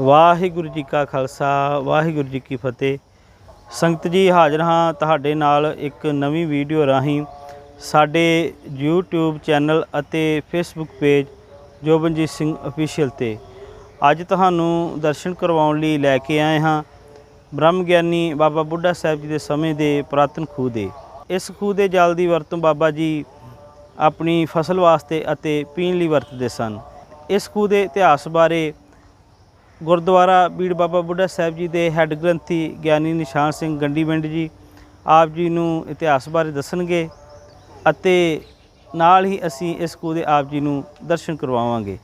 ਵਾਹਿਗੁਰੂ ਜੀ ਕਾ ਖਾਲਸਾ, ਵਾਹਿਗੁਰੂ ਜੀ ਕੀ ਫਤਿਹ। ਸੰਗਤ ਜੀ, ਹਾਜ਼ਰ ਹਾਂ ਤੁਹਾਡੇ ਨਾਲ ਇੱਕ ਨਵੀਂ ਵੀਡੀਓ ਰਾਹੀਂ। ਸਾਡੇ YouTube ਚੈਨਲ ਅਤੇ Facebook page Jobanjit Singh official ਤੇ। ਅੱਜ ਤੁਹਾਨੂੰ ਦਰਸ਼ਨ ਕਰਵਾਉਣ ਲਈ ਲੈ ਕੇ ਆਏ ਹਾਂ ਬ੍ਰਹਮ ਗਿਆਨੀ ਬਾਬਾ ਬੁੱਢਾ ਸਾਹਿਬ ਜੀ ਦੇ ਸਮੇਂ ਦੇ ਪੁਰਾਤਨ ਖੂਹ ਦੇ। ਇਸ ਖੂਹ ਦੇ ਜਲ ਦੀ ਵਰਤੋਂ ਬਾਬਾ ਜੀ ਆਪਣੀ ਫਸਲ ਵਾਸਤੇ ਅਤੇ ਪੀਣ ਲਈ ਵਰਤਦੇ ਸਨ। ਇਸ ਖੂਹ ਦੇ ਇਤਿਹਾਸ ਬਾਰੇ ਗੁਰਦੁਆਰਾ ਬੀੜ ਬਾਬਾ ਬੁੱਢਾ ਸਾਹਿਬ ਜੀ ਦੇ ਹੈੱਡ ਗ੍ਰੰਥੀ ਗਿਆਨੀ ਨਿਸ਼ਾਨ ਸਿੰਘ ਗੰਡੀਵਿੰਡ ਜੀ ਆਪ ਜੀ ਨੂੰ ਇਤਿਹਾਸ ਬਾਰੇ ਦੱਸਣਗੇ ਅਤੇ ਨਾਲ ਹੀ ਅਸੀਂ ਇਸ ਕੂ ਦੇ ਆਪ ਜੀ ਨੂੰ ਦਰਸ਼ਨ ਕਰਵਾਵਾਂਗੇ।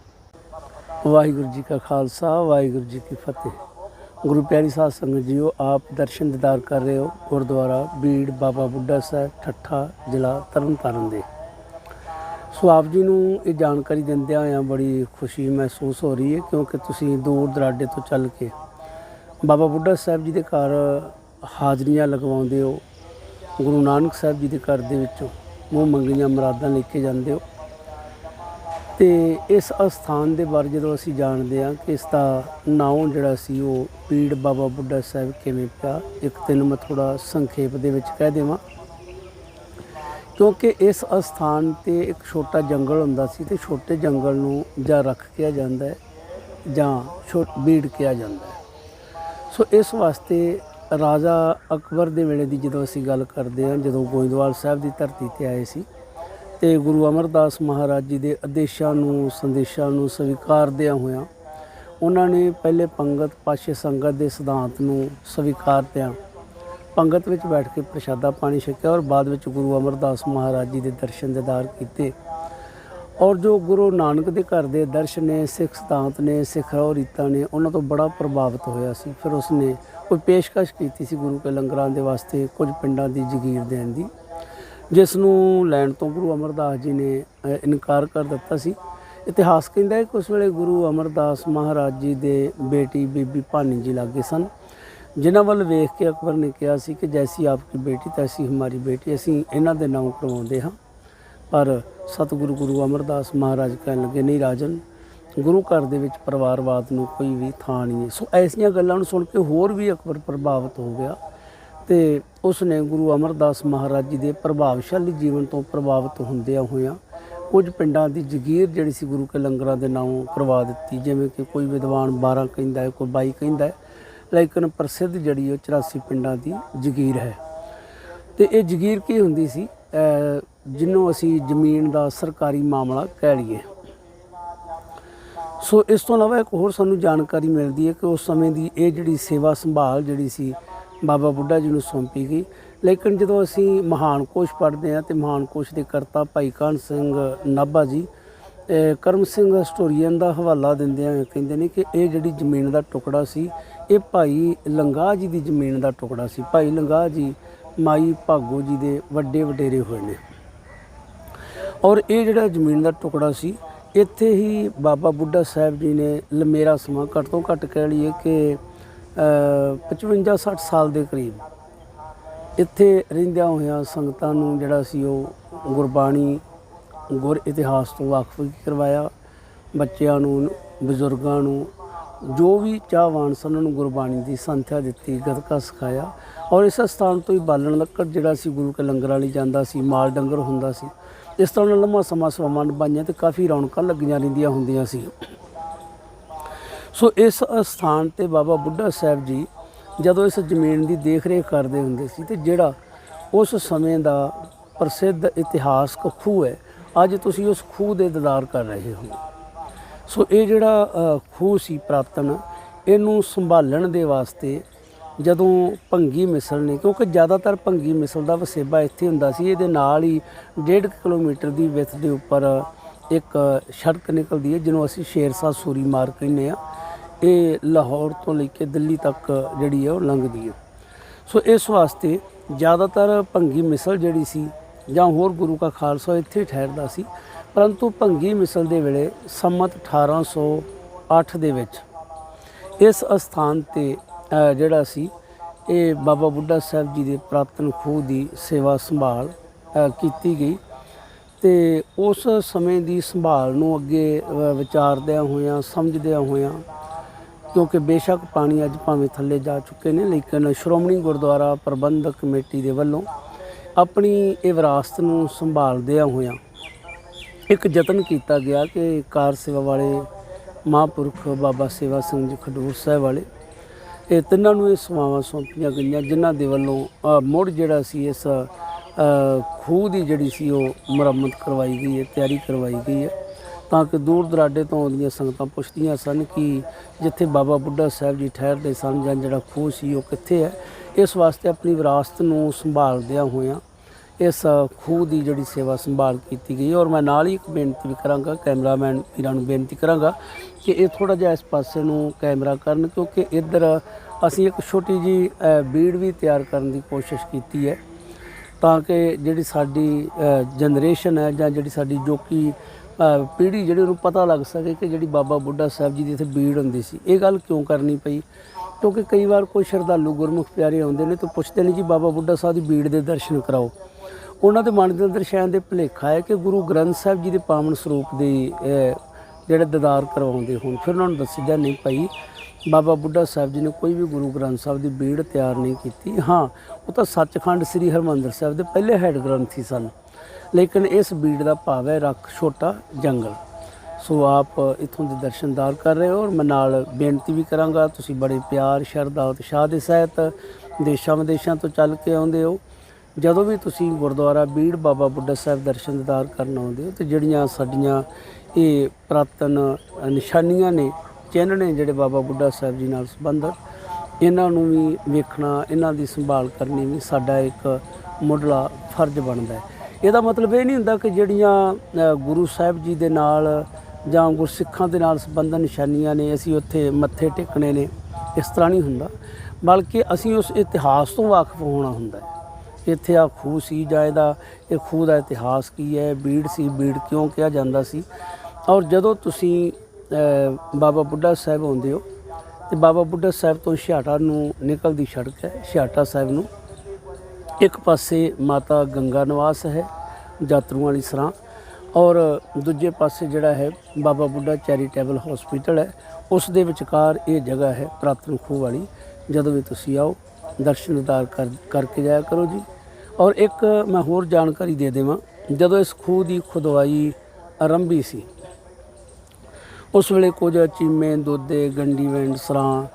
ਵਾਹਿਗੁਰੂ ਜੀ ਕਾ ਖਾਲਸਾ, ਵਾਹਿਗੁਰੂ ਜੀ ਕੀ ਫਤਿਹ। ਗੁਰੂ ਪਿਆਰੀ ਸਾਧ ਸੰਗਤ ਜੀਓ, ਆਪ ਦਰਸ਼ਨ ਦਿਦਾਰ ਕਰ ਰਹੇ ਹੋ ਗੁਰਦੁਆਰਾ ਬੀੜ ਬਾਬਾ ਬੁੱਢਾ ਸਾਹਿਬ, ਠੱਠਾ ਜ਼ਿਲ੍ਹਾ ਤਰਨਤਾਰਨ ਦੇ। ਸੋ ਆਪ ਜੀ ਨੂੰ ਇਹ ਜਾਣਕਾਰੀ ਦਿੰਦਿਆਂ ਹੋਇਆਂ ਬੜੀ ਖੁਸ਼ੀ ਮਹਿਸੂਸ ਹੋ ਰਹੀ ਹੈ, ਕਿਉਂਕਿ ਤੁਸੀਂ ਦੂਰ ਦਰਾਡੇ ਤੋਂ ਚੱਲ ਕੇ ਬਾਬਾ ਬੁੱਢਾ ਸਾਹਿਬ ਜੀ ਦੇ ਘਰ ਹਾਜ਼ਰੀਆਂ ਲਗਵਾਉਂਦੇ ਹੋ, ਗੁਰੂ ਨਾਨਕ ਸਾਹਿਬ ਜੀ ਦੇ ਘਰ ਦੇ ਵਿੱਚੋਂ ਮੂੰਹ ਮੰਗਲੀਆਂ ਮੁਰਾਦਾਂ ਲੈ ਕੇ ਜਾਂਦੇ ਹੋ। ਤੇ ਇਸ ਅਸਥਾਨ ਦੇ ਬਾਰੇ ਜਦੋਂ ਅਸੀਂ ਜਾਣਦੇ ਹਾਂ ਕਿ ਇਸ ਦਾ ਨਾਮ ਜਿਹੜਾ ਸੀ ਉਹ ਪੀੜ ਬਾਬਾ ਬੁੱਢਾ ਸਾਹਿਬ ਕਿਵੇਂ ਪਿਆ, ਇੱਕ ਦਿਨ ਮੈਂ ਥੋੜਾ ਸੰਖੇਪ ਦੇ ਵਿੱਚ ਕਹਿ ਦੇਵਾਂ। ਕਿਉਂਕਿ ਇਸ ਅਸਥਾਨ ਤੇ ਇੱਕ ਛੋਟਾ ਜੰਗਲ ਹੁੰਦਾ ਸੀ ਤੇ ਛੋਟੇ ਜੰਗਲ ਨੂੰ ਜਾਂ ਰੱਖ ਕਿਹਾ ਜਾਂਦਾ ਹੈ ਜਾਂ ਛੋਟ ਬੀੜ ਕਿਹਾ ਜਾਂਦਾ ਹੈ। ਸੋ ਇਸ ਵਾਸਤੇ ਰਾਜਾ ਅਕਬਰ ਦੇ ਵੇਲੇ ਦੀ ਜਦੋਂ ਅਸੀਂ ਗੱਲ ਕਰਦੇ ਹਾਂ, ਜਦੋਂ ਗੋਇੰਦਵਾਲ ਸਾਹਿਬ ਦੀ ਧਰਤੀ ਤੇ ਆਏ ਸੀ ਤੇ ਗੁਰੂ ਅਮਰਦਾਸ ਮਹਾਰਾਜ ਜੀ ਦੇ ਆਦੇਸ਼ਾਂ ਨੂੰ, ਸੰਦੇਸ਼ਾਂ ਨੂੰ ਸਵੀਕਾਰਦਿਆਂ ਹੋਇਆਂ ਉਹਨਾਂ ਨੇ ਪਹਿਲੇ ਪੰਗਤ ਪਾਸ਼ੇ ਸੰਗਤ ਦੇ ਸਿਧਾਂਤ ਨੂੰ ਸਵੀਕਾਰਦਿਆਂ ਪੰਗਤ ਵਿੱਚ ਬੈਠ ਕੇ ਪ੍ਰਸ਼ਾਦਾ ਪਾਣੀ ਛਕਿਆ ਔਰ ਬਾਅਦ ਵਿੱਚ ਗੁਰੂ ਅਮਰਦਾਸ ਮਹਾਰਾਜ ਜੀ ਦੇ ਦਰਸ਼ਨ ਦਿਦਾਰ ਕੀਤੇ। ਔਰ ਜੋ ਗੁਰੂ ਨਾਨਕ ਦੇ ਘਰ ਦੇ ਦਰਸ਼ਨ ਨੇ, ਸਿੱਖ ਸਿਧਾਂਤ ਨੇ, ਸਿੱਖ ਰਹੁ ਰੀਤਾਂ ਨੇ, ਉਹਨਾਂ ਤੋਂ ਬੜਾ ਪ੍ਰਭਾਵਿਤ ਹੋਇਆ ਸੀ। ਫਿਰ ਉਸਨੇ ਕੋਈ ਪੇਸ਼ਕਸ਼ ਕੀਤੀ ਸੀ ਗੁਰੂ ਕੇ ਲੰਗਰਾਂ ਦੇ ਵਾਸਤੇ ਕੁਝ ਪਿੰਡਾਂ ਦੀ ਜਗੀਰ ਦੇਣ ਦੀ, ਜਿਸ ਨੂੰ ਲੈਣ ਤੋਂ ਗੁਰੂ ਅਮਰਦਾਸ ਜੀ ਨੇ ਇਨਕਾਰ ਕਰ ਦਿੱਤਾ ਸੀ। ਇਤਿਹਾਸ ਕਹਿੰਦਾ ਹੈ ਕਿ ਉਸ ਵੇਲੇ ਗੁਰੂ ਅਮਰਦਾਸ ਮਹਾਰਾਜ ਜੀ ਦੇ ਬੇਟੀ ਬੀਬੀ ਭਾਨੀ ਜੀ ਲਾਗੇ ਸਨ। ਜਿਨ੍ਹਾਂ ਵੱਲ ਵੇਖ ਕੇ ਅਕਬਰ ਨੇ ਕਿਹਾ ਸੀ ਕਿ ਜੈਸੀ ਆਪਕੀ ਬੇਟੀ, ਤੈਸੀ ਹਮਾਰੀ ਬੇਟੀ, ਅਸੀਂ ਇਹਨਾਂ ਦੇ ਨਾਮ ਕਰਵਾਉਂਦੇ ਹਾਂ। ਪਰ ਸਤਿਗੁਰੂ ਗੁਰੂ ਅਮਰਦਾਸ ਮਹਾਰਾਜ ਕਹਿਣ ਲੱਗੇ, ਨਹੀਂ ਰਾਜਨ, ਗੁਰੂ ਘਰ ਦੇ ਵਿੱਚ ਪਰਿਵਾਰਵਾਦ ਨੂੰ ਕੋਈ ਵੀ ਥਾਂ ਨਹੀਂ ਹੈ। ਸੋ ਐਸੀਆਂ ਗੱਲਾਂ ਨੂੰ ਸੁਣ ਕੇ ਹੋਰ ਵੀ ਅਕਬਰ ਪ੍ਰਭਾਵਿਤ ਹੋ ਗਿਆ ਤੇ ਉਸ ਨੇ ਗੁਰੂ ਅਮਰਦਾਸ ਮਹਾਰਾਜ ਜੀ ਦੇ ਪ੍ਰਭਾਵਸ਼ਾਲੀ ਜੀਵਨ ਤੋਂ ਪ੍ਰਭਾਵਿਤ ਹੁੰਦਿਆਂ ਹੋਇਆਂ ਕੁਝ ਪਿੰਡਾਂ ਦੀ ਜਗੀਰ ਜਿਹੜੀ ਸੀ ਗੁਰੂ ਕੇ ਲੰਗਰਾਂ ਦੇ ਨਾਮ ਕਰਵਾ ਦਿੱਤੀ। ਜਿਵੇਂ ਕਿ ਕੋਈ ਵਿਦਵਾਨ 12 ਕਹਿੰਦਾ ਹੈ, ਕੋਈ 22 ਕਹਿੰਦਾ ਹੈ। ਲੇਕਿਨ ਪ੍ਰਸਿੱਧ ਜਿਹੜੀ ਉਹ 84 ਪਿੰਡਾਂ ਦੀ ਜਗੀਰ ਹੈ। ਤੇ ਇਹ ਜਗੀਰ ਕੀ ਹੁੰਦੀ ਸੀ? ਅਹ ਜਿਹਨੂੰ ਅਸੀਂ ਜ਼ਮੀਨ ਦਾ ਸਰਕਾਰੀ ਮਾਮਲਾ ਕਹਿ ਲਈਏ। ਸੋ ਇਸ ਤੋਂ ਇਲਾਵਾ ਇੱਕ ਹੋਰ ਸਾਨੂੰ ਜਾਣਕਾਰੀ ਮਿਲਦੀ ਹੈ ਕਿ ਉਸ ਸਮੇਂ ਦੀ ਇਹ ਜਿਹੜੀ ਸੇਵਾ ਸੰਭਾਲ ਜਿਹੜੀ ਸੀ, ਬਾਬਾ ਬੁੱਢਾ ਜੀ ਨੂੰ ਸੌਂਪੀ ਗਈ। ਲੇਕਿਨ ਜਦੋਂ ਅਸੀਂ ਮਹਾਨ ਕੋਸ਼ ਪੜ੍ਹਦੇ ਹਾਂ ਤੇ ਮਹਾਨ ਕੋਸ਼ ਦੇ ਕਰਤਾ ਭਾਈ ਕਾਨ ਸਿੰਘ ਨਾਭਾ ਜੀ ਕਰਮ ਸਿੰਘ ਹਿਸਟੋਰੀਅਨ ਦਾ ਹਵਾਲਾ ਦਿੰਦੇ ਆ, ਕਹਿੰਦੇ ਨੇ ਕਿ ਇਹ ਜਿਹੜੀ ਜ਼ਮੀਨ ਦਾ ਟੁਕੜਾ ਸੀ ਇਹ ਭਾਈ ਲੰਗਾ ਜੀ ਦੀ ਜ਼ਮੀਨ ਦਾ ਟੁਕੜਾ ਸੀ। ਭਾਈ ਲੰਗਾ ਜੀ, ਮਾਈ ਭਾਗੋ ਜੀ ਦੇ ਵੱਡੇ ਵਡੇਰੇ ਹੋਏ ਨੇ। ਔਰ ਇਹ ਜਿਹੜਾ ਜ਼ਮੀਨ ਦਾ ਟੁਕੜਾ ਸੀ, ਇੱਥੇ ਹੀ ਬਾਬਾ ਬੁੱਢਾ ਸਾਹਿਬ ਜੀ ਨੇ ਲੰਮੇਰਾ ਸਮਾਂ ਘੱਟ ਤੋਂ ਘੱਟ ਕਹਿ ਲਈਏ ਕਿ 55 60 ਸਾਲ ਦੇ ਕਰੀਬ ਇੱਥੇ ਰਹਿੰਦਿਆਂ ਹੋਇਆਂ ਸੰਗਤਾਂ ਨੂੰ ਜਿਹੜਾ ਸੀ ਉਹ ਗੁਰਬਾਣੀ, ਗੁਰ ਇਤਿਹਾਸ ਤੋਂ ਵਾਕਫ ਕਰਵਾਇਆ। ਬੱਚਿਆਂ ਨੂੰ, ਬਜ਼ੁਰਗਾਂ ਨੂੰ ਜੋ ਵੀ ਚਾਹਵਾਨ ਸਨ ਉਹਨਾਂ ਨੂੰ ਗੁਰਬਾਣੀ ਦੀ ਸੰਥਿਆ ਦਿੱਤੀ ਗਤਕਾ ਸਿਖਾਇਆ। ਔਰ ਇਸ ਸਥਾਨ ਤੋਂ ਹੀ ਬਾਲਣ ਲੱਕੜ ਜਿਹੜਾ ਸੀ ਗੁਰੂ ਕੇ ਲੰਗਰਾਂ ਲਈ ਜਾਂਦਾ ਸੀ, ਮਾਲ ਡੰਗਰ ਹੁੰਦਾ ਸੀ। ਇਸ ਤਰ੍ਹਾਂ ਉਹਨਾਂ ਲੰਮਾ ਸਮਾਂ ਸਵਾਮਾਂ ਬਾਈਆਂ ਤੇ ਕਾਫੀ ਰੌਣਕਾਂ ਲੱਗੀਆਂ ਰਹਿੰਦੀਆਂ ਹੁੰਦੀਆਂ ਸੀ। ਸੋ ਇਸ ਸਥਾਨ ਤੇ ਬਾਬਾ ਬੁੱਢਾ ਸਾਹਿਬ ਜੀ ਜਦੋਂ ਇਸ ਜ਼ਮੀਨ ਦੀ ਦੇਖ-ਰੇਖ ਕਰਦੇ ਹੁੰਦੇ ਸੀ ਤੇ ਜਿਹੜਾ ਉਸ ਸਮੇਂ ਦਾ ਪ੍ਰਸਿੱਧ ਇਤਿਹਾਸਕ ਖੂਹ ਹੈ, ਅੱਜ ਤੁਸੀਂ ਉਸ ਖੂਹ ਦੇ ਦੀਦਾਰ ਕਰ ਰਹੇ ਹੋ। ਸੋ ਇਹ ਜਿਹੜਾ ਖੂਹ ਸੀ ਪ੍ਰਾਤਨ, ਇਹਨੂੰ ਸੰਭਾਲਣ ਦੇ ਵਾਸਤੇ ਜਦੋਂ ਭੰਗੀ ਮਿਸਲ ਨੇ, ਕਿਉਂਕਿ ਜ਼ਿਆਦਾਤਰ ਭੰਗੀ ਮਿਸਲ ਦਾ ਵਸੇਬਾ ਇੱਥੇ ਹੁੰਦਾ ਸੀ, ਇਹਦੇ ਨਾਲ ਹੀ 1.5 ਕਿਲੋਮੀਟਰ ਦੀ ਵਿੱਥ ਦੇ ਉੱਪਰ ਇੱਕ ਸੜਕ ਨਿਕਲਦੀ ਹੈ, ਜਿਹਨੂੰ ਅਸੀਂ ਸ਼ੇਰਸ਼ਾਹ ਸੂਰੀ ਮਾਰ ਕਹਿੰਦੇ ਆ ਇਹ ਲਾਹੌਰ ਤੋਂ ਲੈ ਕੇ ਦਿੱਲੀ ਤੱਕ ਜਿਹੜੀ ਹੈ ਉਹ ਲੰਘਦੀ ਹੈ। ਸੋ ਇਸ ਵਾਸਤੇ ਜ਼ਿਆਦਾਤਰ ਭੰਗੀ ਮਿਸਲ ਜਿਹੜੀ ਸੀ ਜਾਂ ਹੋਰ ਗੁਰੂ ਕਾ ਖਾਲਸਾ ਇੱਥੇ ਠਹਿਰਦਾ ਸੀ ਪਰੰਤੂ ਭੰਗੀ ਮਿਸਲ ਦੇ ਵੇਲੇ ਸੰਮਤ 1808 ਦੇ ਵਿੱਚ ਇਸ ਅਸਥਾਨ ਤੇ ਜਿਹੜਾ ਸੀ, ਇਹ ਬਾਬਾ ਬੁੱਢਾ ਸਾਹਿਬ ਜੀ ਦੇ ਪ੍ਰਾਤਨ ਖੂਹ ਦੀ ਸੇਵਾ ਸੰਭਾਲ ਕੀਤੀ ਗਈ ਤੇ ਉਸ ਸਮੇਂ ਦੀ ਸੰਭਾਲ ਨੂੰ ਅੱਗੇ ਵਿਚਾਰਦਿਆਂ ਹੋਇਆਂ, ਸਮਝਦਿਆਂ ਹੋਇਆਂ, ਕਿਉਂਕਿ ਬੇਸ਼ੱਕ ਪਾਣੀ ਅੱਜ ਭਾਵੇਂ ਥੱਲੇ ਜਾ ਚੁੱਕੇ ਨੇ, ਲੇਕਿਨ ਸ਼੍ਰੋਮਣੀ ਗੁਰਦੁਆਰਾ ਪ੍ਰਬੰਧਕ ਕਮੇਟੀ ਦੇ ਵੱਲੋਂ ਆਪਣੀ ਇਹ ਵਿਰਾਸਤ ਨੂੰ ਸੰਭਾਲਦਿਆਂ ਹੋਇਆਂ ਇੱਕ ਯਤਨ ਕੀਤਾ ਗਿਆ ਕਿ ਕਾਰ ਸੇਵਾ ਵਾਲੇ ਮਹਾਂਪੁਰਖ ਬਾਬਾ ਸੇਵਾ ਸਿੰਘ ਜੀ ਖਡੂਰ ਸਾਹਿਬ ਵਾਲੇ ਇਹ ਤਿੰਨਾਂ ਨੂੰ ਇਹ ਸੇਵਾਵਾਂ ਸੌਂਪੀਆਂ ਗਈਆਂ ਜਿਨ੍ਹਾਂ ਦੇ ਵੱਲੋਂ ਅ, ਮੁੜ ਜਿਹੜਾ ਸੀ ਇਸ ਖੂਹ ਦੀ ਜਿਹੜੀ ਸੀ ਉਹ ਮੁਰੰਮਤ ਕਰਵਾਈ ਗਈ ਹੈ ਤਿਆਰੀ ਕਰਵਾਈ ਗਈ ਹੈ ਤਾਂ ਕਿ ਦੂਰ ਦਰਾਡੇ ਤੋਂ ਆਉਂਦੀਆਂ ਸੰਗਤਾਂ ਪੁੱਛਦੀਆਂ ਸਨ ਕਿ ਜਿੱਥੇ ਬਾਬਾ ਬੁੱਢਾ ਸਾਹਿਬ ਜੀ ਠਹਿਰਦੇ ਸਨ ਜਾਂ ਜਿਹੜਾ ਖੂਹ ਸੀ ਉਹ ਕਿੱਥੇ ਹੈ ਇਸ ਵਾਸਤੇ ਆਪਣੀ ਵਿਰਾਸਤ ਨੂੰ ਸੰਭਾਲਦਿਆਂ ਹੋਇਆਂ ਇਸ ਖੂਹ ਦੀ ਜਿਹੜੀ ਸੇਵਾ ਸੰਭਾਲ ਕੀਤੀ ਗਈ ਔਰ ਮੈਂ ਨਾਲ ਹੀ ਇੱਕ ਬੇਨਤੀ ਵੀ ਕਰਾਂਗਾ, ਕੈਮਰਾਮੈਨ ਵੀਰਾਂ ਨੂੰ ਬੇਨਤੀ ਕਰਾਂਗਾ ਕਿ ਇਹ ਥੋੜਾ ਜਿਹਾ ਇਸ ਪਾਸੇ ਨੂੰ ਕੈਮਰਾ ਕਰਨ ਕਿਉਂਕਿ ਇੱਧਰ ਅਸੀਂ ਇੱਕ ਛੋਟੀ ਜੀ ਬੀੜ ਵੀ ਤਿਆਰ ਕਰਨ ਦੀ ਕੋਸ਼ਿਸ਼ ਕੀਤੀ ਹੈ ਤਾਂ ਕਿ ਜਿਹੜੀ ਸਾਡੀ ਜਨਰੇਸ਼ਨ ਹੈ ਜਾਂ ਜਿਹੜੀ ਸਾਡੀ ਜੋ ਕਿ ਪੀੜ੍ਹੀ ਜਿਹੜੀ ਉਹਨੂੰ ਪਤਾ ਲੱਗ ਸਕੇ ਕਿ ਜਿਹੜੀ ਬਾਬਾ ਬੁੱਢਾ ਸਾਹਿਬ ਜੀ ਦੀ ਇੱਥੇ ਬੀੜ ਹੁੰਦੀ ਸੀ, ਇਹ ਗੱਲ ਕਿਉਂ ਕਰਨੀ ਪਈ? ਕਿਉਂਕਿ ਕਈ ਵਾਰ ਕੋਈ ਸ਼ਰਧਾਲੂ ਗੁਰਮੁਖ ਪਿਆਰੇ ਆਉਂਦੇ ਨੇ ਤੇ ਪੁੱਛਦੇ ਨੇ ਜੀ, ਬਾਬਾ ਬੁੱਢਾ ਸਾਹਿਬ ਦੀ ਬੀੜ ਦੇ ਦਰਸ਼ਨ ਕਰਾਓ। ਉਹਨਾਂ ਦੇ ਮਨ ਦੇ ਅੰਦਰ ਸ਼ਾਇਦ ਦੇ ਭੁਲੇਖਾ ਹੈ ਕਿ ਗੁਰੂ ਗ੍ਰੰਥ ਸਾਹਿਬ ਜੀ ਦੇ ਪਾਵਨ ਸਰੂਪ ਦੇ ਜਿਹੜੇ ਦਦਾਰ ਕਰਵਾਉਂਦੇ ਹੋਣ। ਫਿਰ ਉਹਨਾਂ ਨੂੰ ਦੱਸੀਦਾ ਨਹੀਂ ਭਾਈ, ਬਾਬਾ ਬੁੱਢਾ ਸਾਹਿਬ ਜੀ ਨੇ ਕੋਈ ਵੀ ਗੁਰੂ ਗ੍ਰੰਥ ਸਾਹਿਬ ਦੀ ਬੀੜ ਤਿਆਰ ਨਹੀਂ ਕੀਤੀ। ਹਾਂ, ਉਹ ਤਾਂ ਸੱਚਖੰਡ ਸ੍ਰੀ ਹਰਮੰਦਰ ਸਾਹਿਬ ਦੇ ਪਹਿਲੇ ਹੈਡ ਗ੍ਰੰਥੀ ਸਨ। ਲੇਕਿਨ ਇਸ ਬੀੜ ਦਾ ਭਾਵ ਹੈ ਰੱਖ ਛੋਟਾ ਜੰਗਲ। ਸੋ ਆਪ ਇਥੋਂ ਦੇ ਦਰਸ਼ਨਦਾਰ ਕਰ ਰਹੇ ਹੋ ਔਰ ਮੈਂ ਨਾਲ ਬੇਨਤੀ ਵੀ ਕਰਾਂਗਾ, ਤੁਸੀਂ ਬੜੇ ਪਿਆਰ, ਸ਼ਰਧਾ, ਉਤਸ਼ਾਹ ਦੇ ਸਹਿਤ ਦੇਸ਼ਾਂ ਵਿਦੇਸ਼ਾਂ ਤੋਂ ਚੱਲ ਕੇ ਆਉਂਦੇ ਹੋ। ਜਦੋਂ ਵੀ ਤੁਸੀਂ ਗੁਰਦੁਆਰਾ ਬੀੜ ਬਾਬਾ ਬੁੱਢਾ ਸਾਹਿਬ ਦਰਸ਼ਨ ਦੀਦਾਰ ਕਰਨ ਆਉਂਦੇ ਹੋ ਤੇ ਜਿਹੜੀਆਂ ਸਾਡੀਆਂ ਇਹ ਪ੍ਰਾਤਨ ਨਿਸ਼ਾਨੀਆਂ ਨੇ, ਚਿੰਨ੍ਹ ਨੇ ਜਿਹੜੇ ਬਾਬਾ ਬੁੱਢਾ ਸਾਹਿਬ ਜੀ ਨਾਲ ਸੰਬੰਧਿਤ, ਇਹਨਾਂ ਨੂੰ ਵੀ ਵੇਖਣਾ, ਇਹਨਾਂ ਦੀ ਸੰਭਾਲ ਕਰਨੀ ਵੀ ਸਾਡਾ ਇੱਕ ਮੁੱਢਲਾ ਫਰਜ਼ ਬਣਦਾ ਹੈ। ਇਹਦਾ ਮਤਲਬ ਇਹ ਨਹੀਂ ਹੁੰਦਾ ਕਿ ਜਿਹੜੀਆਂ ਗੁਰੂ ਸਾਹਿਬ ਜੀ ਦੇ ਨਾਲ ਜਾਂ ਗੁਰਸਿੱਖਾਂ ਦੇ ਨਾਲ ਸੰਬੰਧਨ ਨਿਸ਼ਾਨੀਆਂ ਨੇ, ਅਸੀਂ ਉੱਥੇ ਮੱਥੇ ਟੇਕਣੇ ਨੇ, ਇਸ ਤਰ੍ਹਾਂ ਨਹੀਂ ਹੁੰਦਾ। ਬਲਕਿ ਅਸੀਂ ਉਸ ਇਤਿਹਾਸ ਤੋਂ ਵਾਕਿਫ ਹੋਣਾ ਹੁੰਦਾ ਹੈ। ਇੱਥੇ ਆ ਖੂਹ ਸੀ ਜਾਂ ਇਹਦਾ, ਇਹ ਖੂਹ ਦਾ ਇਤਿਹਾਸ ਕੀ ਹੈ, ਬੀੜ ਸੀ, ਬੀੜ ਕਿਉਂ ਕਿਹਾ ਜਾਂਦਾ ਸੀ? ਔਰ ਜਦੋਂ ਤੁਸੀਂ ਬਾਬਾ ਬੁੱਢਾ ਸਾਹਿਬ ਆਉਂਦੇ ਹੋ, ਤੇ ਬਾਬਾ ਬੁੱਢਾ ਸਾਹਿਬ ਤੋਂ ਛਿਆਟਾ ਨੂੰ ਨਿਕਲਦੀ ਸੜਕ ਹੈ, ਛਿਆਟਾ ਸਾਹਿਬ ਨੂੰ। ਇੱਕ ਪਾਸੇ ਮਾਤਾ ਗੰਗਾ ਨਿਵਾਸ ਹੈ, ਯਾਤਰੂਆਂ ਵਾਲੀ ਸਰਾਂ, ਔਰ ਦੂਜੇ ਪਾਸੇ ਜਿਹੜਾ ਹੈ ਬਾਬਾ ਬੁੱਢਾ ਚੈਰੀਟੇਬਲ ਹਸਪੀਟਲ ਹੈ। ਉਸ ਦੇ ਵਿਚਕਾਰ ਇਹ ਜਗ੍ਹਾ ਹੈ ਪ੍ਰਾਤਨ ਖੂਹ ਵਾਲੀ। ਜਦੋਂ ਵੀ ਤੁਸੀਂ ਆਓ ਦਰਸ਼ਨਦਾਰ ਕਰ, ਕਰਕੇ ਜਾਇਆ ਕਰੋ ਜੀ। ਔਰ ਇੱਕ ਮੈਂ ਹੋਰ ਜਾਣਕਾਰੀ ਦੇ ਦੇਵਾਂ, ਜਦੋਂ ਇਸ ਖੂਹ ਦੀ ਖੁਦਵਾਈ ਆਰੰਭੀ ਸੀ, ਉਸ ਵੇਲੇ ਕੁਝ ਚੀਮੇ ਦੋਦੇ ਗੰਡੀ ਵੈਂਡ, ਸਰਾਂ,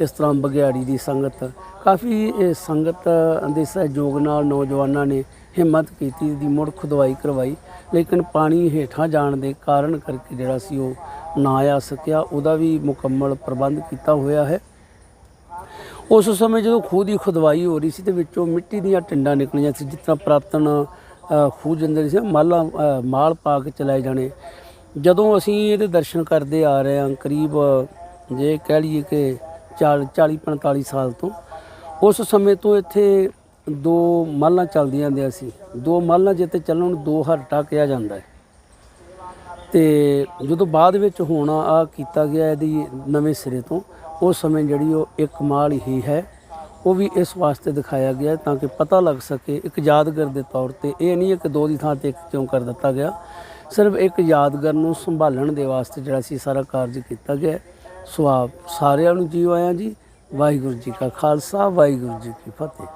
ਇਸ ਤਰ੍ਹਾਂ ਬਗਿਆੜੀ ਦੀ ਸੰਗਤ, ਕਾਫੀ ਸੰਗਤ ਦੇ ਸਹਿਯੋਗ ਨਾਲ ਨੌਜਵਾਨਾਂ ਨੇ ਹਿੰਮਤ ਕੀਤੀ ਦੀ ਮੁੜ ਖੁਦਵਾਈ ਕਰਵਾਈ, ਲੇਕਿਨ ਪਾਣੀ ਹੇਠਾਂ ਜਾਣ ਦੇ ਕਾਰਨ ਕਰਕੇ ਜਿਹੜਾ ਸੀ ਉਹ ਨਾ ਆ ਸਕਿਆ, ਉਹਦਾ ਵੀ ਮੁਕੰਮਲ ਪ੍ਰਬੰਧ ਕੀਤਾ ਹੋਇਆ ਹੈ। ਉਸ ਸਮੇਂ ਜਦੋਂ ਖੂਹ ਦੀ ਖੁਦਵਾਈ ਹੋ ਰਹੀ ਸੀ ਤੇ ਵਿੱਚੋਂ ਮਿੱਟੀ ਦੀਆਂ ਟਿੰਡਾਂ ਨਿਕਲੀਆਂ ਸੀ ਜਿਸ ਤਰ੍ਹਾਂ ਪ੍ਰਾਤਨ ਅ, ਖੂਹ ਜੰਦਰ ਸੀ ਨਾ, ਮਾਲਾਂ ਮਾਲ ਪਾ ਕੇ ਚਲਾਏ ਜਾਣੇ। ਜਦੋਂ ਅਸੀਂ ਇਹਦੇ ਦਰਸ਼ਨ ਕਰਦੇ ਆ ਰਹੇ ਹਾਂ ਕਰੀਬ ਜੇ ਕਹਿ ਲਈਏ ਕਿ 40 45 ਸਾਲ ਤੋਂ ਉਸ ਸਮੇਂ ਤੋਂ ਇੱਥੇ ਦੋ ਮਾਲਾਂ ਚੱਲਦੀਆਂ ਹੁੰਦੀਆਂ ਸੀ। ਦੋ ਮਾਲਾਂ ਜਿੱਤੇ ਚੱਲਣ ਨੂੰ ਦੋ ਹਰਟਾ ਕਿਹਾ ਜਾਂਦਾ ਹੈ। ਤੇ ਜਦੋਂ ਬਾਅਦ ਵਿੱਚ ਹੋਣਾ ਆ ਕੀਤਾ ਗਿਆ ਇਹਦੀ ਨਵੇਂ ਸਿਰੇ ਤੋਂ ਉਸ ਸਮੇਂ ਜਿਹੜੀ ਉਹ ਇੱਕ ਮਾਲ ਹੀ ਹੈ, ਉਹ ਵੀ ਇਸ ਵਾਸਤੇ ਦਿਖਾਇਆ ਗਿਆ ਤਾਂ ਕਿ ਪਤਾ ਲੱਗ ਸਕੇ ਇੱਕ ਯਾਦਗਾਰ ਦੇ ਤੌਰ ਤੇ ਇਹ ਨਹੀਂ ਹੈ ਕਿ ਦੋ ਦੀ ਥਾਂ ਤੇ ਇੱਕ ਕਿਉਂ ਕਰ ਦਿੱਤਾ ਗਿਆ। ਸਿਰਫ ਇੱਕ ਯਾਦਗਾਰ ਨੂੰ ਸੰਭਾਲਣ ਦੇ ਵਾਸਤੇ ਜਿਹੜਾ ਸੀ ਸਾਰਾ ਕਾਰਜ ਕੀਤਾ ਗਿਆ ਸੋ ਆਪ ਸਾਰਿਆਂ ਨੂੰ ਜੀ ਆਇਆਂ ਜੀ, ਵਾਹਿਗੁਰੂ ਜੀ ਕਾ ਖਾਲਸਾ, ਵਾਹਿਗੁਰੂ ਜੀ ਕੀ ਫਤਿਹ।